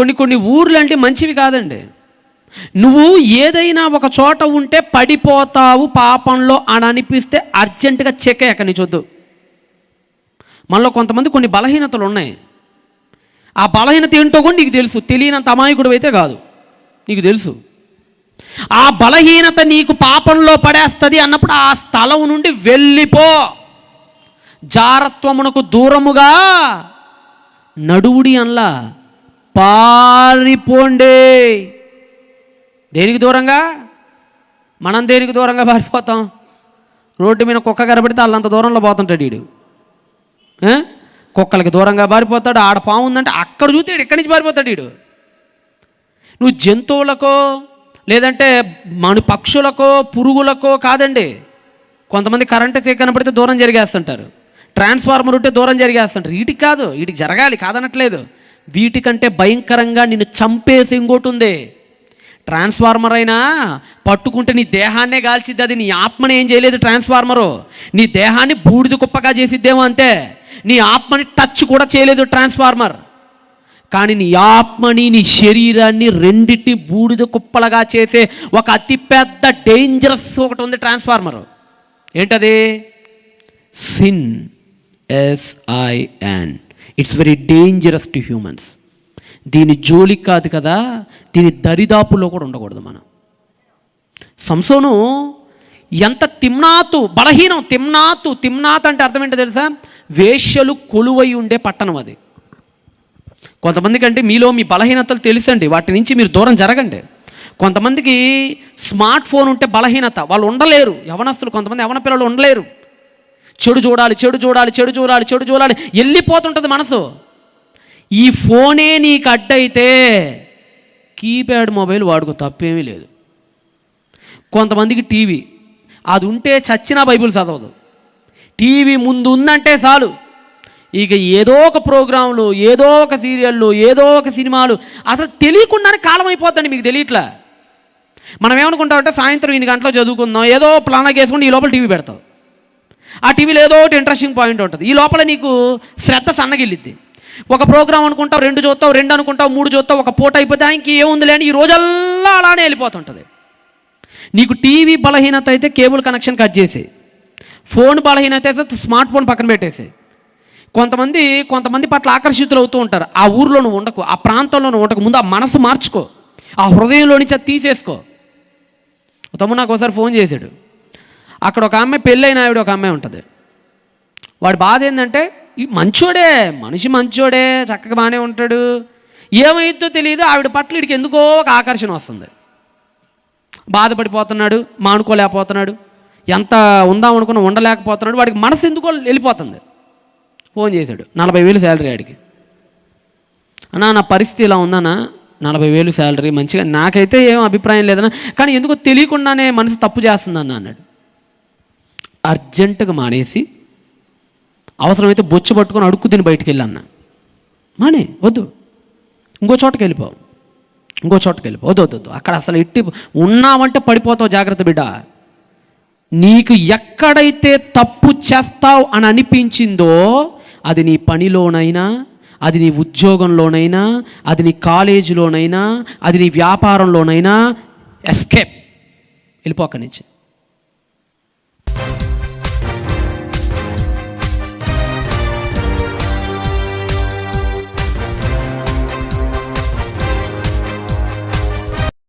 కొన్ని కొన్ని ఊర్లు అంటే మంచివి కాదండి. నువ్వు ఏదైనా ఒక చోట ఉంటే పడిపోతావు పాపంలో అని అనిపిస్తే అర్జెంటుగా చెక్ అక్కడి చూద్దు వద్దు. మనలో కొంతమంది కొన్ని బలహీనతలు ఉన్నాయి. ఆ బలహీనత ఏంటో కూడా నీకు తెలుసు. తెలియనంత అమాయకుడు అయితే కాదు. నీకు తెలుసు. ఆ బలహీనత నీకు పాపంలో పడేస్తుంది అన్నప్పుడు ఆ స్థలం నుండి వెళ్ళిపో. జారత్వమునకు దూరముగా నడువుడి అనలా పారిపోండి. దేనికి దూరంగా? మనం దేనికి దూరంగా పారిపోతాం? రోడ్డు మీద కుక్క కనబడితే వాళ్ళంత దూరంలో పోతుంటాడు వీడు కుక్కలకి దూరంగా పారిపోతాడు. ఆడ పాము ఉందంటే అక్కడ చూస్తే ఇక్కడి నుంచి పారిపోతాడు వీడు నువ్వు జంతువులకో లేదంటే మన పక్షులకో పురుగులకో కాదండి. కొంతమంది కరెంట్ తీగ కనపడితే దూరం జరిగేస్తుంటారు. ట్రాన్స్ఫార్మర్ ఉంటే దూరం జరిగేస్తుంటారు. వీటికి కాదు వీటికి జరగాలి కాదనట్లేదు. వీటికంటే భయంకరంగా నిన్ను చంపేసి ఇంకోటి ఉంది ట్రాన్స్ఫార్మర్ అయినా పట్టుకుంటే నీ దేహాన్నే కాల్చిద్ది అది నీ ఆత్మని ఏం చేయలేదు ట్రాన్స్ఫార్మరు నీ దేహాన్ని బూడిద కుప్పగా చేసిద్దేమో అంతే. నీ ఆత్మని టచ్ కూడా చేయలేదు ట్రాన్స్ఫార్మర్ కానీ నీ ఆత్మని నీ శరీరాన్ని రెండింటిని బూడిద కుప్పలుగా చేసే ఒక అతిపెద్ద డేంజరస్ ఒకటి ఉంది ట్రాన్స్ఫార్మర్ ఏంటది sin S I N it's very dangerous to humans దీని జోలి కాదు కదా దీని దరిదాపులో కూడా ఉండకూడదు మనం. సంసోను ఎంత తిమ్నాతు బలహీనం తిమ్నాతు తిమ్నాత్ అంటే అర్థం ఏంటో తెలుసా? వేశ్యలు కొలువై ఉండే పట్టణం అది. కొంతమందికి అంటే మీలో మీ బలహీనతలు తెలుసండి వాటి నుంచి మీరు దూరం జరగండి. కొంతమందికి స్మార్ట్ ఫోన్ ఉంటే బలహీనత వాళ్ళు ఉండలేరు. యవనస్తులు కొంతమంది యవన పిల్లలు ఉండలేరు. చెడు చూడాలి చెడు చూడాలి చెడు చూడాలి చెడు చూడాలి. వెళ్ళిపోతుంటుంది మనసు. ఈ ఫోనే నీకు అడ్డైతే కీప్యాడ్ మొబైల్ వాడుకో తప్పేమీ లేదు. కొంతమందికి టీవీ అది ఉంటే చచ్చినా బైబిల్ చదవదు. టీవీ ముందు ఉందంటే చాలు. ఇక ఏదో ఒక ప్రోగ్రాంలు ఏదో ఒక సీరియళ్ళు ఏదో ఒక సినిమాలు అసలు తెలియకుండానే కాలం అయిపోద్దండి మీకు తెలియట్లా. మనం ఏమనుకుంటామంటే సాయంత్రం ఇన్ని గంటలో చదువుకుందాం ఏదో ప్లాన్ వేసుకుని ఈ లోపల టీవీ పెడతాం. ఆ టీవీలో ఏదో ఒకటి ఇంట్రెస్టింగ్ పాయింట్ ఉంటుంది. ఈ లోపల నీకు శ్రద్ధ సన్నగిల్లిద్ది. ఒక ప్రోగ్రామ్ అనుకుంటావు రెండు చూస్తావు రెండు అనుకుంటావు మూడు చూస్తావు ఒక పూట అయిపోతే ఇంక ఏముంది లేని ఈ రోజల్లా అలానే వెళ్ళిపోతుంటుంది. నీకు టీవీ బలహీనత అయితే కేబుల్ కనెక్షన్ కట్ చేసి ఫోన్ బలహీనత అయితే స్మార్ట్ ఫోన్ పక్కన పెట్టేసి కొంతమంది కొంతమంది పట్ల ఆకర్షితులు అవుతూ ఉంటారు. ఆ ఊర్లో నువ్వు ఉండకు ఆ ప్రాంతంలో నువ్వు ఉండకు. ముందు ఆ మనసు మార్చుకో. ఆ హృదయంలో నుంచి అది తీసేసుకో. తమ్ముడు నాకు ఒకసారి ఫోన్ చేశాడు. అక్కడ ఒక అమ్మాయి పెళ్ళైన ఆవిడ ఒక అమ్మాయి ఉంటుంది. వాడి బాధ ఏంటంటే ఈ మంచోడే మనిషి మంచోడే చక్కగా బాగానే ఉంటాడు. ఏమైందో తెలియదు ఆవిడ పట్ల వీడికి ఎందుకో ఒక ఆకర్షణ వస్తుంది. బాధపడిపోతున్నాడు మానుకోలేకపోతున్నాడు ఎంత ఉందాం అనుకున్నా ఉండలేకపోతున్నాడు వాడికి మనసు ఎందుకో వెళ్ళిపోతుంది. ఫోన్ చేశాడు నలభై వేలు శాలరీ ఆడికి. అన్నా నా పరిస్థితి ఇలా ఉందన్నా నలభై వేలు శాలరీ మంచిగా నాకైతే ఏం అభిప్రాయం లేదన్నా కానీ ఎందుకో తెలియకుండానే మనసు తప్పు చేస్తుందన్న అన్నాడు. అర్జెంటుగా మానేసి అవసరమైతే బొచ్చు పట్టుకొని అడుక్కు తిని బయటికి వెళ్ళాన్న మానే వద్దు. ఇంకో చోటకి వెళ్ళిపో. ఇంకో చోటకి వెళ్ళిపో. వద్దు వద్దు వద్దు. అక్కడ అసలు ఇట్టి ఉన్నావంటే పడిపోతావు జాగ్రత్త బిడ్డ. నీకు ఎక్కడైతే తప్పు చేస్తావు అని అనిపించిందో అది నీ పనిలోనైనా అది నీ ఉద్యోగంలోనైనా అది నీ కాలేజీలోనైనా అది నీ వ్యాపారంలోనైనా ఎస్కేప్. వెళ్ళిపో అక్కడి నుంచి.